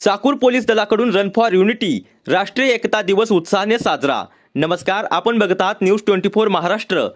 Chakur police दलाकडून run for unity राष्ट्रीय एकता दिवस उत्साहाने साजरा. नमस्कार आपण बघत आहात news twenty four Maharashtra.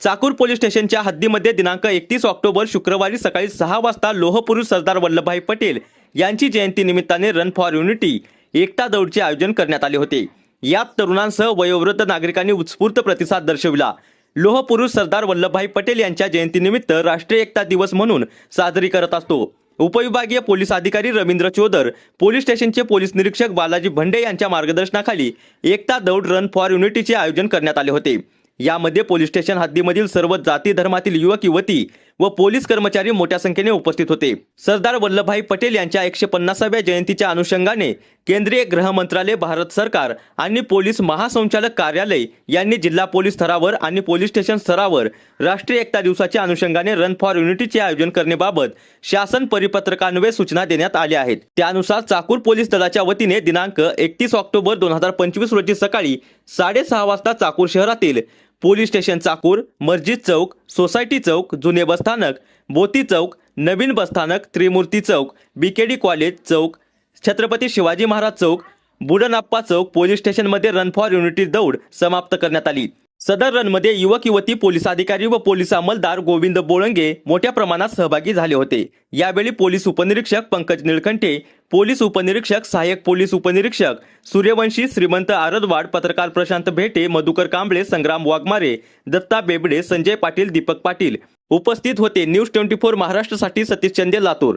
Chakur police स्टेशनच्या हद्दीमध्ये दिनांक एकतीस ऑक्टोबर शुक्रवारी सकाळी सहा वाजता लोहपुरुष सरदार वल्लभभाई पटेल यांची जयंती निमित्ताने रन फॉर युनिटी एकता दौडचे आयोजन करण्यात आले होते. यात तरुणांसह वयोवृद्ध नागरिकांनी उत्स्फूर्त प्रतिसाद दर्शविला. लोहपुरुष सरदार वल्लभभाई पटेल यांच्या जयंतीनिमित्त राष्ट्रीय एकता दिवस म्हणून साजरी करत असतो. उपविभागीय पोलीस अधिकारी रवींद्र चौधर पोलीस स्टेशनचे पोलीस निरीक्षक बालाजी भंडे यांच्या मार्गदर्शनाखाली एकता दौड रन फॉर युनिटीचे आयोजन करण्यात आले होते. यामध्ये पोलीस स्टेशन हद्दीमधील सर्व जाती धर्मातील युवक युवती व पोलीस कर्मचारी मोठ्या संख्येने उपस्थित होते. सरदार वल्लभभाई पटेल यांच्या एकशे पन्नासाव्या जयंतीच्या अनुषंगाने केंद्रीय गृह मंत्रालय भारत सरकार आणि पोलीस महासंचालक कार्यालय यांनी जिल्हा पोलीस स्तरावर आणि पोलीस स्टेशन स्तरावर राष्ट्रीय एकता दिवसाच्या अनुषंगाने रन फॉर युनिटीचे आयोजन करण्याबाबत शासन परिपत्रकान्वये सूचना देण्यात आल्या आहेत. त्यानुसार चाकूर पोलीस दलाच्या वतीने दिनांक एकतीस ऑक्टोबर दोन हजार पंचवीस रोजी सकाळी साडेसहा वाजता चाकूर शहरातील पोलीस स्टेशन चाकूर मस्जिद चौक सोसायटी चौक जुने बसस्थानक बोती चौक नवीन बसस्थानक त्रिमूर्ती चौक बीकेडी कॉलेज चौक छत्रपती शिवाजी महाराज चौक बुडनप्पा चौक पोलीस स्टेशनमध्ये रन फॉर युनिटी दौड समाप्त करण्यात आली. सदर रनमध्ये युवक युवती पोलीस अधिकारी व पोलीस अंमलदार गोविंद बोळंगे मोठ्या प्रमाणात सहभागी झाले होते. यावेळी पोलीस उपनिरीक्षक पंकज निळकंठे पोलीस उपनिरीक्षक सहाय्यक पोलीस उपनिरीक्षक सूर्यवंशी श्रीमंत आरदवाड पत्रकार प्रशांत भेटे मधुकर कांबळे संग्राम वाघमारे दत्ता बेबडे संजय पाटील दीपक पाटील उपस्थित होते. न्यूज ट्वेंटी फोर महाराष्ट्रासाठी सतीश चंदे लातूर.